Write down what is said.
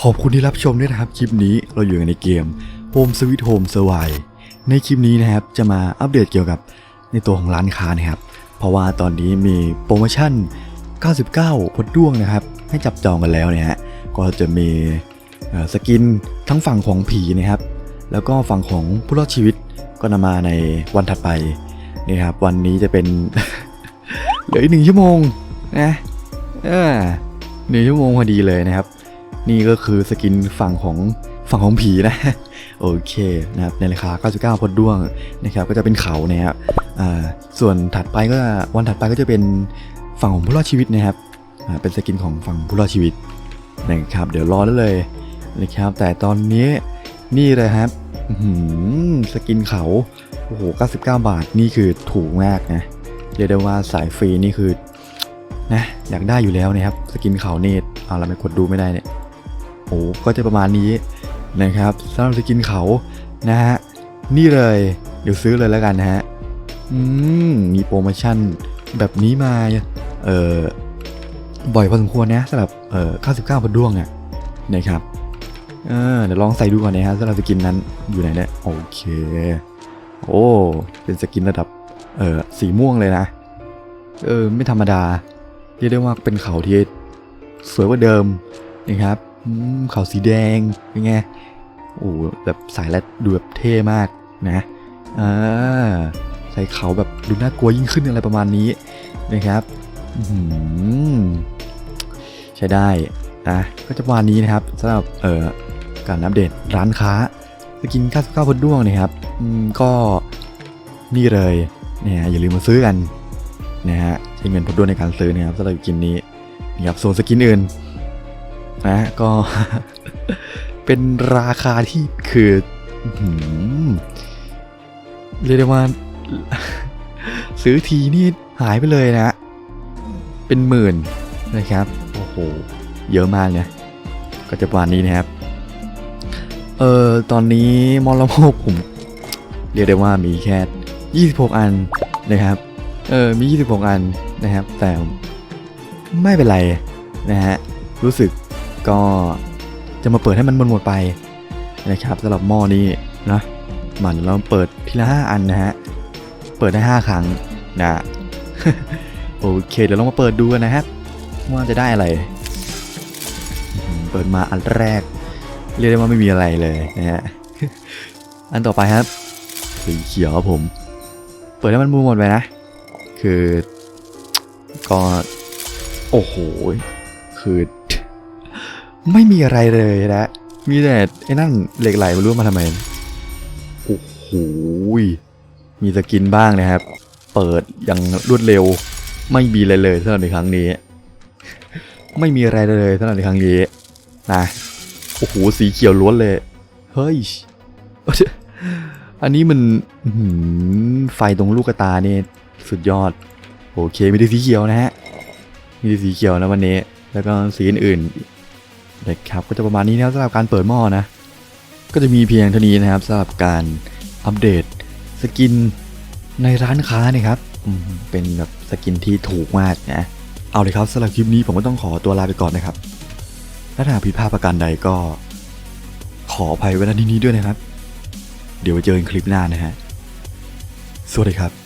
ขอบคุณที่รับชมด้วยนะครับ คลิปนี้เราอยู่กันในเกม Home Sweet Home s u r v i v ในคลิปนี้นะครับจะมาอัปเดตเกี่ยวกับในตัวของร้านค้านะครับ เพราะว่าตอนนี้มีโปรโมชั่น 99พดด้วงนะครับ ให้จับจองกันแล้วเนี่ยฮะก็จะมีสกินทั้งฝั่งของผีนะครับ แล้วก็ฝั่งของผู้รอดชีวิตก็นำมาในวันถัดไปนี่ครับ วันนี้จะเป็นเหลืออีกหนึ่งชั่วโมงนะเออหนึ่งชั่วโมงพอดีเลยนะครับ นี่ก็คือสกินฝั่งของฝั่งของผีนะ โอเคนะครับในราคา 99พดด้วงนะครับก็จะเป็นเขานะครับอ่าส่วนถัดไปก็วันถัดไปก็จะเป็นฝั่งของผู้รอดชีวิตนะครับอ่าเป็นสกินของฝั่งผู้รอดชีวิตนะครับเดี๋ยวรอได้เลยนะครับแต่ตอนนี้นี่เลยครับสกินเขาโอ้โห 99 บาทนี่คือถูกมากนะเรียกได้ว่าสายฟรีนี่คือนะอยากได้อยู่แล้วนะครับ สกินเขาเนตเอาเราไม่กดดูไม่ได้เนี่ย ก็จะประมาณนี้นะครับสำหรับสกินเขานะฮะนี่เลยเดี๋ยวซื้อเลยแล้วกันนะฮะอืมมีโปรโมชั่นแบบนี้มาเอ่อบ่อยพอสมควรนะสำหรับเอ่อ99พันดวงอะนะครับเออเดี๋ยวลองใส่ดูก่อนนะฮะสำหรับสกินนั้นอยู่ไหนเนี่ยโอเค โอ้เป็นสกินระดับเอ่อสีม่วงเลยนะ เออไม่ธรรมดาเรียกได้ว่าเป็นเขาที่สวยกว่าเดิมนะครับ อืมขาวสีแดงเป็นไงโอ้โหแบบสายแรดดูแบบเท่มากนะอ่าใส่เขาแบบดูน่ากลัวยิ่งขึ้นอะไรประมาณนี้นะครับอื้อหือใช้ได้นะก็จะประมาณนี้นะครับสำหรับเอ่อการอัปเดตร้านค้าสกิน99พนด้วงนะครับอืมก็นี่เลยเนี่ยอย่าลืมมาซื้อกันนะฮะใช้เงินพดด้วงในการซื้อนะครับสำหรับสกินนี้นะครับส่วนสกินอื่น นะก็ เป็นราคาที่คือเรียกได้ว่าซื้อทีนี่หายไปเลยนะ เป็นหมื่นนะครับ โอ้โห เยอะมากเนี่ย ก็จะประมาณนี้นะครับ เออตอนนี้มอลโมกผมเรียกได้ว่ามีแค่ 26 อันนะครับ เออ มี 26 อันนะครับ แต่ไม่เป็นไรนะฮะ รู้สึก ก็จะมาเปิดให้มันหมดหมดไปนะครับสำหรับหม้อนี้นะมันเราเปิดทีละ5อันนะฮะเปิดได้ 5 ครั้งนะโอเคเดี๋ยวเรามาเปิดดูกันนะครับว่าจะได้อะไร เปิดมาอันแรก เรียกได้ว่าไม่มีอะไรเลยนะฮะอันต่อไปครับสีเขียวครับผม เปิดให้มันมูหมดไปนะ คือก็โอ้โหคือ ไม่มีอะไรเลยนะ มีแต่ไอ้นั่นเหล็กไหลไม่รู้มาทำไม โอ้โห มีสกินบ้างนะครับ เปิดอย่างรวดเร็ว ไม่มีอะไรเลยสำหรับในครั้งนี้ ไม่มีอะไรเลยสำหรับในครั้งนี้ นะ โอ้โห สีเขียวล้วนเลย เฮ้ย อันนี้มันไฟตรงลูกตาเนี่ยสุดยอด โอเค มีแต่สีเขียวนะฮะ มีแต่สีเขียวนะวันนี้ แล้วก็สีอื่นๆ นะครับก็จะประมาณนี้นะครับสำหรับการเปิดหม้อนะ ก็จะมีเพียงเท่านี้นะครับสำหรับการอัปเดตสกินในร้านค้านะครับเป็นแบบสกินที่ถูกมากนะ เอาเลยครับสำหรับคลิปนี้ผมก็ต้องขอตัวลาไปก่อนนะครับ ถ้าหากผิดพลาดประการใดก็ ขออภัยไว้ณที่นี้ด้วยนะครับ เดี๋ยวไว้เจอกันคลิปหน้านะฮะ สวัสดีครับ